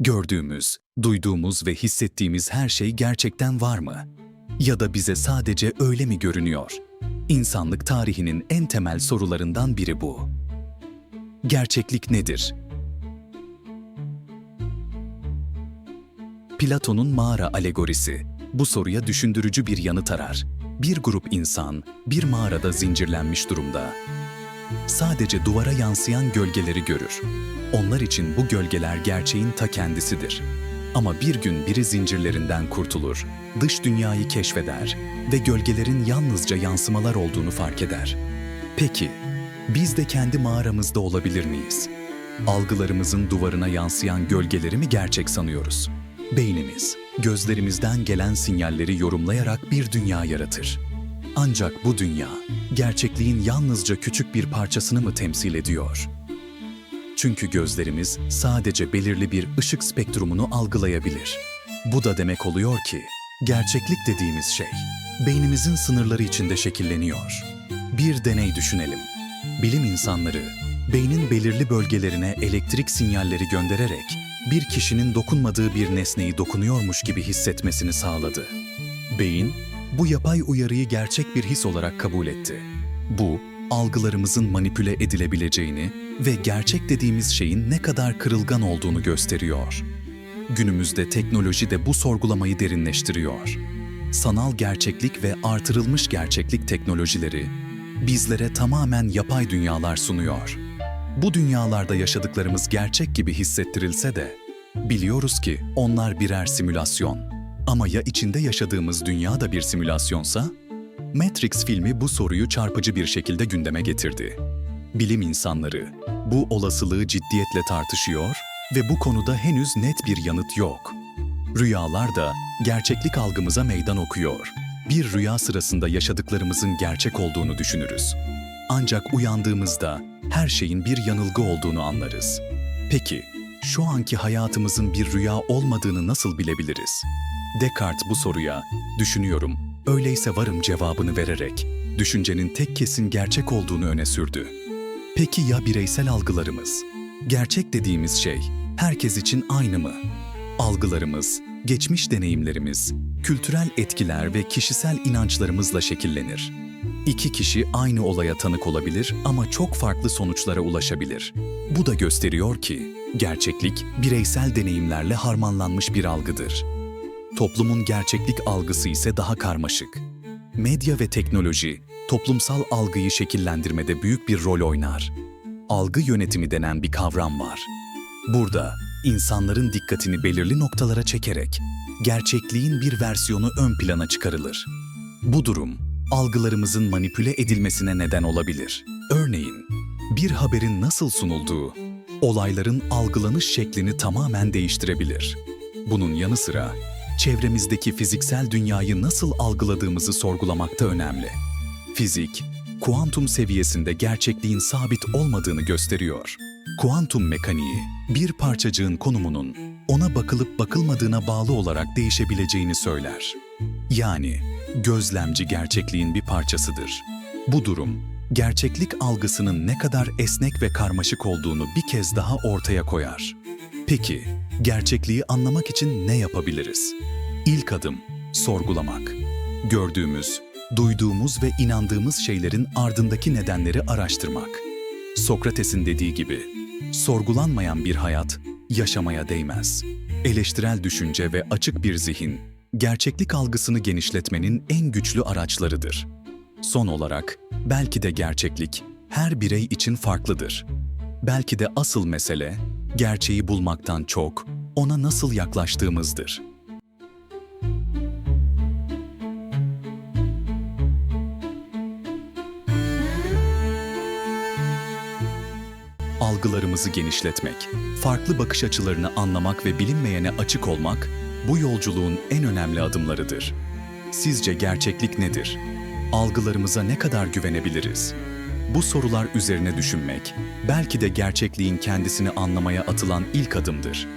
Gördüğümüz, duyduğumuz ve hissettiğimiz her şey gerçekten var mı? Ya da bize sadece öyle mi görünüyor? İnsanlık tarihinin en temel sorularından biri bu. Gerçeklik nedir? Platon'un mağara alegorisi bu soruya düşündürücü bir yanıt arar. Bir grup insan bir mağarada zincirlenmiş durumda. Sadece duvara yansıyan gölgeleri görür. Onlar için bu gölgeler gerçeğin ta kendisidir. Ama bir gün biri zincirlerinden kurtulur, dış dünyayı keşfeder ve gölgelerin yalnızca yansımalar olduğunu fark eder. Peki, biz de kendi mağaramızda olabilir miyiz? Algılarımızın duvarına yansıyan gölgeleri mi gerçek sanıyoruz? Beynimiz, gözlerimizden gelen sinyalleri yorumlayarak bir dünya yaratır. Ancak bu dünya, gerçekliğin yalnızca küçük bir parçasını mı temsil ediyor? Çünkü gözlerimiz sadece belirli bir ışık spektrumunu algılayabilir. Bu da demek oluyor ki, gerçeklik dediğimiz şey, beynimizin sınırları içinde şekilleniyor. Bir deney düşünelim. Bilim insanları, beynin belirli bölgelerine elektrik sinyalleri göndererek bir kişinin dokunmadığı bir nesneyi dokunuyormuş gibi hissetmesini sağladı. Beyin, bu yapay uyarıyı gerçek bir his olarak kabul etti. Bu, algılarımızın manipüle edilebileceğini ve gerçek dediğimiz şeyin ne kadar kırılgan olduğunu gösteriyor. Günümüzde teknoloji de bu sorgulamayı derinleştiriyor. Sanal gerçeklik ve artırılmış gerçeklik teknolojileri bizlere tamamen yapay dünyalar sunuyor. Bu dünyalarda yaşadıklarımız gerçek gibi hissettirilse de biliyoruz ki onlar birer simülasyon. Ama ya içinde yaşadığımız dünya da bir simülasyonsa? Matrix filmi bu soruyu çarpıcı bir şekilde gündeme getirdi. Bilim insanları bu olasılığı ciddiyetle tartışıyor ve bu konuda henüz net bir yanıt yok. Rüyalar da gerçeklik algımıza meydan okuyor. Bir rüya sırasında yaşadıklarımızın gerçek olduğunu düşünürüz. Ancak uyandığımızda her şeyin bir yanılgı olduğunu anlarız. Peki, şu anki hayatımızın bir rüya olmadığını nasıl bilebiliriz? Descartes bu soruya, düşünüyorum, öyleyse varım cevabını vererek, düşüncenin tek kesin gerçek olduğunu öne sürdü. Peki ya bireysel algılarımız? Gerçek dediğimiz şey, herkes için aynı mı? Algılarımız, geçmiş deneyimlerimiz, kültürel etkiler ve kişisel inançlarımızla şekillenir. İki kişi aynı olaya tanık olabilir ama çok farklı sonuçlara ulaşabilir. Bu da gösteriyor ki, gerçeklik bireysel deneyimlerle harmanlanmış bir algıdır. Toplumun gerçeklik algısı ise daha karmaşık. Medya ve teknoloji, toplumsal algıyı şekillendirmede büyük bir rol oynar. Algı yönetimi denen bir kavram var. Burada, insanların dikkatini belirli noktalara çekerek, gerçekliğin bir versiyonu ön plana çıkarılır. Bu durum, algılarımızın manipüle edilmesine neden olabilir. Örneğin, bir haberin nasıl sunulduğu, olayların algılanış şeklini tamamen değiştirebilir. Bunun yanı sıra, çevremizdeki fiziksel dünyayı nasıl algıladığımızı sorgulamak da önemli. Fizik, kuantum seviyesinde gerçekliğin sabit olmadığını gösteriyor. Kuantum mekaniği, bir parçacığın konumunun ona bakılıp bakılmadığına bağlı olarak değişebileceğini söyler. Yani gözlemci gerçekliğin bir parçasıdır. Bu durum, gerçeklik algısının ne kadar esnek ve karmaşık olduğunu bir kez daha ortaya koyar. Peki, gerçekliği anlamak için ne yapabiliriz? İlk adım, sorgulamak. Gördüğümüz, duyduğumuz ve inandığımız şeylerin ardındaki nedenleri araştırmak. Sokrates'in dediği gibi, sorgulanmayan bir hayat yaşamaya değmez. Eleştirel düşünce ve açık bir zihin, gerçeklik algısını genişletmenin en güçlü araçlarıdır. Son olarak, belki de gerçeklik her birey için farklıdır. Belki de asıl mesele, gerçeği bulmaktan çok, ona nasıl yaklaştığımızdır. Algılarımızı genişletmek, farklı bakış açılarını anlamak ve bilinmeyene açık olmak, bu yolculuğun en önemli adımlarıdır. Sizce gerçeklik nedir? Algılarımıza ne kadar güvenebiliriz? Bu sorular üzerine düşünmek, belki de gerçekliğin kendisini anlamaya atılan ilk adımdır.